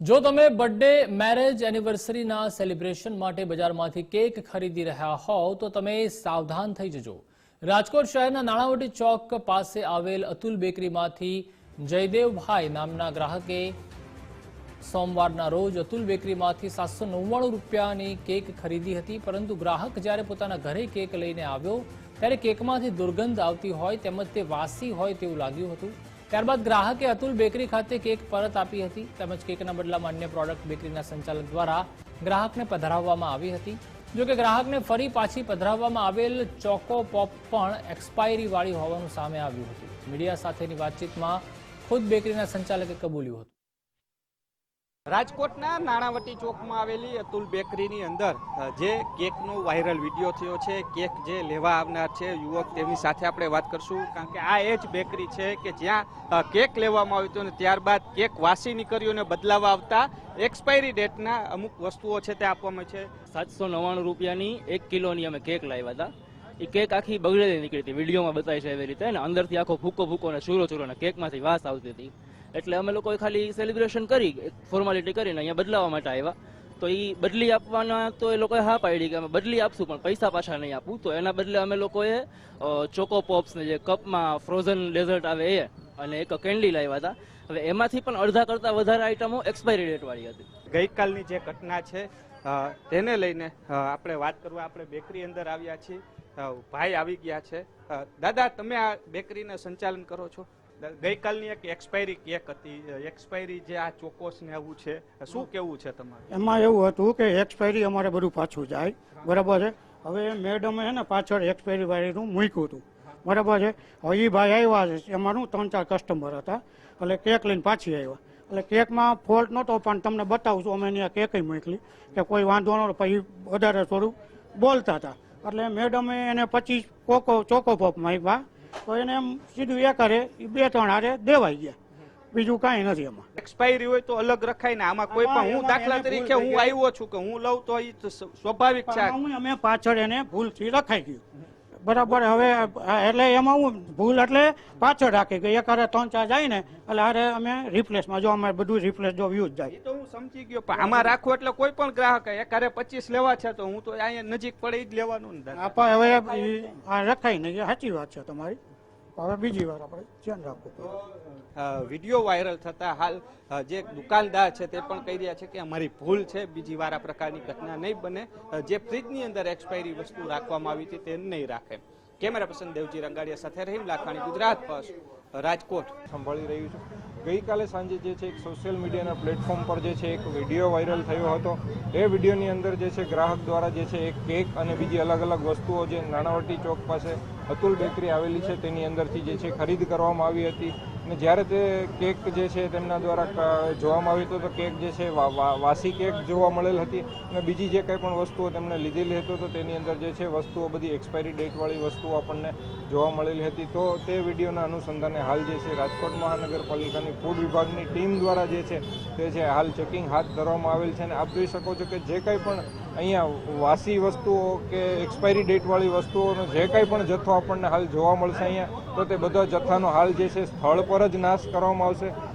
જો તમે birthday marriage એનિવર્સરીના celebration માટે બજારમાંથી કેક ખરીદી રહ્યા હોવ, તો તમે સાવધાન થઈ જજો. રાજકોટ શહેરના નાણાવટી ચોક પાસે આવેલ અતુલ બેકરીમાંથી જયદેવભાઈ નામના ગ્રાહકે સોમવારના રોજ અતુલ બેકરીમાંથી સાતસો નવ્વાણું રૂપિયાની કેક ખરીદી હતી, પરંતુ ગ્રાહક જ્યારે પોતાના ઘરે કેક લઈને આવ્યો, ત્યારે કેકમાંથી દુર્ગંધ આવતી હોય, તેમજ તે વાસી હોય તેવું લાગ્યું હતું. ત્યારબાદ ગ્રાહકે અતુલ બેકરી ખાતે કેક પરત આપી હતી તેમજ કેકના બદલામાં અન્ય પ્રોડક્ટ બેકરીના સંચાલક દ્વારા ગ્રાહકને પધરાવવામાં આવી હતી. જોકે ગ્રાહકને ફરી પાછી પધરાવવામાં આવેલ ચોકો પોપ પણ એક્સપાયરી વાળી હોવાનું સામે આવ્યું હતું. મીડિયા સાથેની વાતચીતમાં ખુદ બેકરીના સંચાલકે કબૂલ્યું હતું. રાજકોટના નાણાવટી ચોકમાં આવેલી અતુલ બેકરીની અંદર જે કેકનો વાયરલ વીડિયો થયો છે, કેક જે લેવા આવનાર છે, યુવક તેમની સાથે આપણે વાત કરશું, કારણ કે આ એ જ બેકરી છે કે જ્યાં કેક લેવામાં આવ્યું હતું અને ત્યારબાદ કેક વાસી નીકળ્યો બદલાવા આવતા એક્સપાયરી ડેટના અમુક વસ્તુઓ છે તે આપવામાં છે. સાતસો નવ્વાણું રૂપિયાની એક કિલોની અમે કેક લાવ્યા હતા. એ કેક આખી બગડેલી નીકળી હતી. વિડીયોમાં બતાવી છે એવી રીતે. અંદરથી આખો ભૂકો ભૂકો અને ચૂરો ચૂરો અને કેકમાંથી વાસ આવતી હતી. એટલે અમે લોકોએ ખાલી સેલિબ્રેશન કરી ફોર્માલિટી કરીને અહીંયા બદલાવા માટે આવ્યા. તો એ બદલી આપવાના તો એ લોકોએ હા પાડી કે અમે બદલી આપશું, પણ પૈસા પાછા નહીં આપું. તો એના બદલે અમે લોકોએ ચોકો પોપ્સ ને જે કપમાં ફ્રોઝન ડેઝર્ટ આવે એ, અને એક કેન્ડી લાવ્યા હતા. હવે એમાંથી પણ અડધા કરતાં વધારે આઈટમો એક્સપાયરી ડેટવાળી હતી. ગઈકાલની જે ઘટના છે તેને લઈને આપણે વાત કરવા આપણે બેકરી અંદર આવ્યા છીએ. ભાઈ આવી ગયા છે. દાદા, તમે આ બેકરીને સંચાલન કરો છો? ગઈકાલની એક એક્સપાયરી કેક હતી. એક્સપાયરી જે આ ચોકોસ ને આવું છે શું કેવું છે તમારું? એમાં એવું હતું કે એક્સપાયરી અમારે બધું પાછું જાય. બરાબર છે? હવે મેડમે છે ને પાછળ એક્સપાયરી વાળીનું મૂક્યું હતું. બરાબર છે? હવે એ ભાઈ આવ્યા છે. એમાંનું ત્રણ ચાર કસ્ટમર હતા. એટલે કેક લઈને પાછી આવ્યા. એટલે કેકમાં ફોલ્ટ નહોતો પણ તમને બતાવશું છું અમે અહીંયા કેક મોકલી. કે કોઈ વાંધો નહોતો પછી વધારે થોડું બોલતા હતા. એટલે મેડમે એને પચીસ કોકો ચોકો પોપ માગ્યા તો એને એમ સીધું એ કરે એ બે ત્રણ હારે દેવાઈ ગયા. બીજું કાંઈ નથી એમાં. એક્સપાયરી હોય તો અલગ રખાય ને આમાં કોઈ પણ હું દાખલા તરીકે હું આવ્યો છું કે હું લઉં તો એ સ્વાભાવિક છે. અમે પાછળ એને ભૂલથી રખાઈ ગયું. બરાબર હવે એટલે એમાં હું ભૂલ એટલે પાછળ રાખી ગઈ એક હારે ત્રણ ચાર જાય ને એટલે હારે અમે રિપ્લેસમાં જો અમારે બધું રિપ્લેસ જો વ્યૂઝ જાય એ તો હું સમજી ગયો પણ આમાં રાખવું એટલે કોઈ પણ ગ્રાહક એકારે પચીસ લેવા છે તો હું તો અહીંયા નજીક પડે જ લેવાનું ને. આપા હવે રખાય નહીં સાચી વાત છે તમારી હવે બીજી વાર આપણે ધ્યાન રાખવું વીડિયો વાયરલ થતા હાલ જે દુકાનદાર છે તે પણ કહી રહ્યા છે કે અમારી ભૂલ છે બીજી વાર આ પ્રકારની ઘટના નહીં બને. જે ફ્રીજની અંદર એક્સપાયરી વસ્તુ રાખવામાં આવી હતી તે નહીં રાખે. કેમેરા પર્સન દેવજી રંગાડિયા સાથે રહીમ લાખાણી ગુજરાત ફર્સ્ટ રાજકોટ. સંભાળી રહ્યું છું. ગઈકાલે સાંજે જે છે એક સોશિયલ મીડિયાના પ્લેટફોર્મ પર જે છે એક વીડિયો વાયરલ થયો હતો. એ વિડીયોની અંદર જે છે ગ્રાહક દ્વારા જે છે એક કેક અને બીજી અલગ અલગ વસ્તુઓ જે નાણાવટી ચોક પાસે અતુલ બેકરી આવેલી છે. તેની અંદરથી જે છે ખરીદ કરવામાં આવી હતી. અને જ્યારે તે કેક જે છે તેમના દ્વારા જોવામાં આવી તો કેક જે છે વાસી કેક જોવા મળેલ હતી. અને બીજી જે કંઈ પણ વસ્તુઓ તેમણે લીધેલી હતી, તો તેની અંદર જે છે વસ્તુઓ બધી એક્સપાયરી ડેટવાળી વસ્તુઓ આપણને જોવા મળેલી હતી. તો તે વિડીયોના અનુસંધાને હાલ જે છે રાજકોટ મહાનગરપાલિકાની ફૂડ વિભાગની ટીમ દ્વારા જે છે તે છે હાલ ચેકિંગ હાથ ધરવામાં આવેલ છે. અને આપ જોઈ શકો છો કે જે કંઈ પણ અહીંયા વાસી વસ્તુઓ કે એક્સપાયરી ડેટવાળી વસ્તુઓનો જે કંઈ પણ જથ્થો આપણને હાલ જોવા મળશે અહીંયા, તો તે બધા જથ્થાનો હાલ જે છે સ્થળ પર જ નાશ કરવામાં આવશે.